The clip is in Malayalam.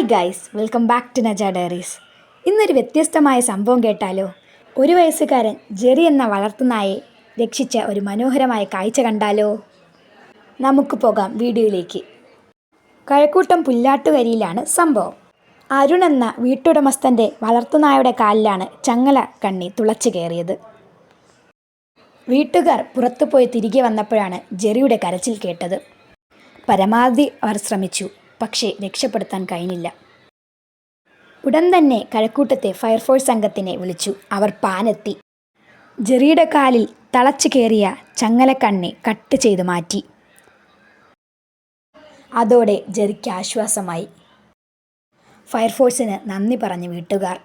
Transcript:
Guys welcome back to Naja diaries ഇന്നൊരു വ്യത്യസ്തമായ സംഭവം കേട്ടാലോ? ഒരു വയസ്സുകാരൻ ജെറി എന്ന വളർത്തുനായെ രക്ഷിച്ച ഒരു മനോഹരമായ കാഴ്ച കണ്ടാലോ? നമുക്ക് പോകാം വീഡിയോയിലേക്ക്. കഴക്കൂട്ടം പുല്ലാട്ടുകരിയിലാണ് സംഭവം. അരുൺ എന്ന വീട്ടുടമസ്ഥന്റെ വളർത്തുനായുടെ കാലിലാണ് ചങ്ങല കണ്ണി തുളച്ചു കയറിയത്. വീട്ടുകാർ പുറത്തുപോയി തിരികെ വന്നപ്പോഴാണ് ജെറിയുടെ കരച്ചിൽ കേട്ടത്. പരമാവധി അവർ ശ്രമിച്ചു. പക്ഷേ രക്ഷപ്പെടുത്താൻ കഴിഞ്ഞില്ല. ഉടൻ തന്നെ കഴക്കൂട്ടത്തെ ഫയർഫോഴ്സ് സംഘത്തിനെ വിളിച്ചു. അവർ പാനെത്തി. ജെറിയുടെ കാലിൽ തളച്ചു കയറിയ ചങ്ങലക്കണ്ണെ കട്ട് ചെയ്ത് മാറ്റി. അതോടെ ജെറിക്ക് ആശ്വാസമായി. ഫയർഫോഴ്സിന് നന്ദി പറഞ്ഞു വീട്ടുകാർ.